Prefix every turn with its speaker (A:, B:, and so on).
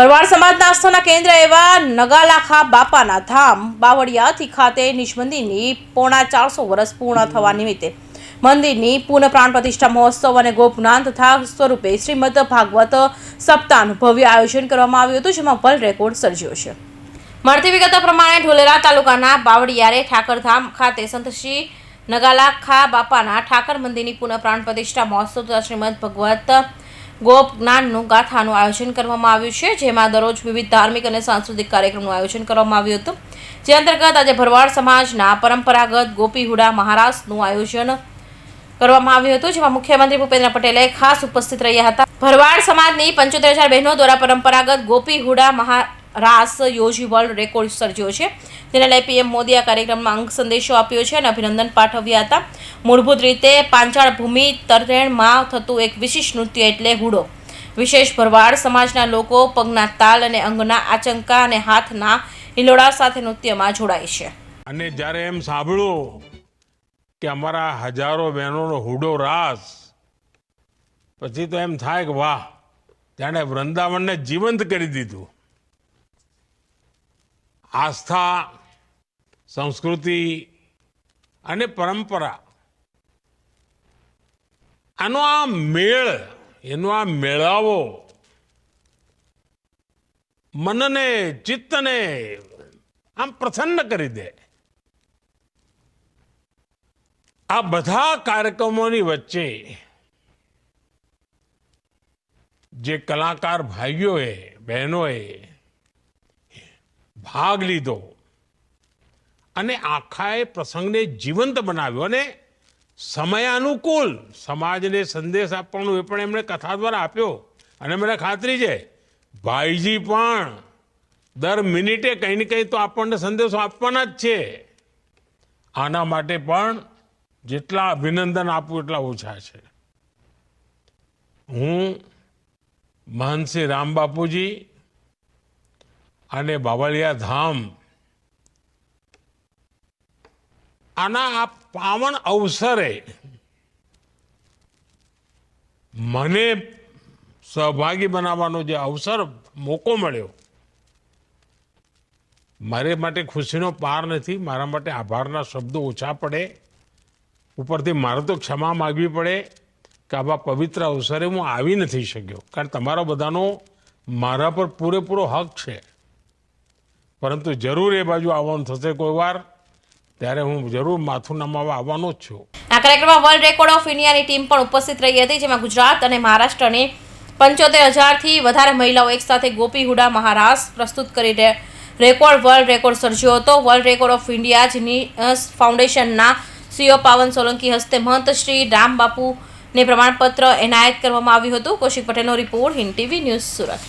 A: ભરવાડ સમાજના આસ્થાના કેન્દ્ર એવા નગાલાખા બાપાના ધામ બાવળિયાથી ખાતે નિષ્મંદિરની પોણા ચારસો વર્ષ પૂર્ણ થવા નિમિત્તે. મંદિરની પુનઃ પ્રાણ પ્રતિષ્ઠા મહોત્સવ અને ગોપનાન તથા સ્વરૂપે શ્રીમદ ભાગવત સપ્તાહનું ભવ્ય આયોજન કરવામાં આવ્યું હતું, જેમાં વર્લ્ડ રેકોર્ડ સર્જ્યો છે. મળતી વિગતો પ્રમાણે ઢોલેરા તાલુકાના બાવળિયારે ઠાકરધામ ખાતે સંત શ્રી નગાલાખા બાપાના ઠાકર મંદિરની પુનઃ પ્રાણ પ્રતિષ્ઠા મહોત્સવ તથા શ્રીમદ ભગવત ગોપ જ્ઞાનનું ગાથાનું આયોજન કરવામાં આવ્યું છે, જેમાં દરરોજ વિવિધ ધાર્મિક અને સાંસ્કૃતિક કાર્યક્રમનું આયોજન કરવામાં આવ્યું હતું. જે અંતર્ગત આજે ભરવાડ સમાજના પરંપરાગત ગોપીહુડા મહારાજનું આયોજન કરવામાં આવ્યું હતું, જેમાં મુખ્યમંત્રી ભૂપેન્દ્ર પટેલે ખાસ ઉપસ્થિત રહ્યા હતા. ભરવાડ સમાજની પંચોતેર હજાર બહેનો દ્વારા પરંપરાગત ગોપી હુડા મહારાસ યોજી વર્લ્ડ રેકોર્ડ સર્જ્યો છે. જેને લઈ પીએમ મોદી આ કાર્યક્રમમાં અંગ સંદેશો આપ્યો છે અને અભિનંદન પાઠવ્યા હતા. મૂળભૂત રીતે પાંચાળ ભૂમિ તરણમાં થતું એક વિશિષ્ટ નૃત્ય એટલે હુડો. વિશેષ ભરવાડ સમાજના લોકો પગના તાલ અને અંગના આચંકા અને હાથના હિલોડા સાથે નૃત્યમાં જોડાય છે.
B: અને જ્યારે એમ સાંભળ્યું કે અમારા હજારો બહેનોનો હુડો રાસ, પછી તો એમ થાય કે વાહ, જાણે વૃંદાવનને જીવંત કરી દીધું. આસ્થા, સંસ્કૃતિ અને પરંપરા. આનો આ મેળ, એનો આ મેળાવો મનને, ચિત્તને આમ પ્રસન્ન કરી દે. આ બધા કાર્યક્રમોની વચ્ચે જે કલાકાર ભાઈઓએ, બહેનોએ ભાગ લીધો. અને આખા એ પ્રસંગને જીવંત બનાવ્યો અને સમયાનુકૂળ સમાજને સંદેશ આપવાનું એ પણ એમણે કથા દ્વારા આપ્યો. અને મને ખાતરી છે, ભાઈજી પણ દર મિનિટે કંઈ ને કંઈ તો આપણને સંદેશો આપવાના જ છે. આના માટે પણ જેટલા અભિનંદન આપું એટલા ઓછા છે. હું મહંતશ્રી રામ બાપુજી અને બાવળિયા ધામ. આના આ પાવન અવસરે મને સહભાગી બનાવવાનો જે અવસર મોકો મળ્યો. મારે માટે ખુશીનો પાર નથી, મારા માટે આભારના શબ્દો ઓછા પડે. ઉપરથી મારે તો ક્ષમા માગવી પડે કે આવા પવિત્ર અવસરે હું આવી નથી શક્યો. કારણ તમારા બધાનો મારા પર પૂરેપૂરો હક છે. પરંતુ જરૂર એ બાજુ આવવાનું થશે કોઈ વાર, ત્યારે હું જરૂર માથું નમાવા આવવાનો જ છું.
A: આ કાર્યક્રમમાં વર્લ્ડ રેકોર્ડ ઓફ ઇન્ડિયાની ટીમ પણ ઉપસ્થિત રહી હતી, જેમાં ગુજરાત અને મહારાષ્ટ્રની પંચોતેર હજારથી વધારે મહિલાઓ એકસાથે ગોપી હુડા, મહારાસ પ્રસ્તુત કરી રેકોર્ડ વર્લ્ડ રેકોર્ડ સર્જ્યો હતો. વર્લ્ડ રેકોર્ડ ઓફ ઇન્ડિયા જની ફાઉન્ડેશનના સીઓ પાવન સોલંકી હસ્તે મહંત શ્રી રામબાપુને પ્રમાણપત્ર એનાયત કરવામાં આવ્યું હતું. કૌશિક પટેલનો report Hind TV news Surat.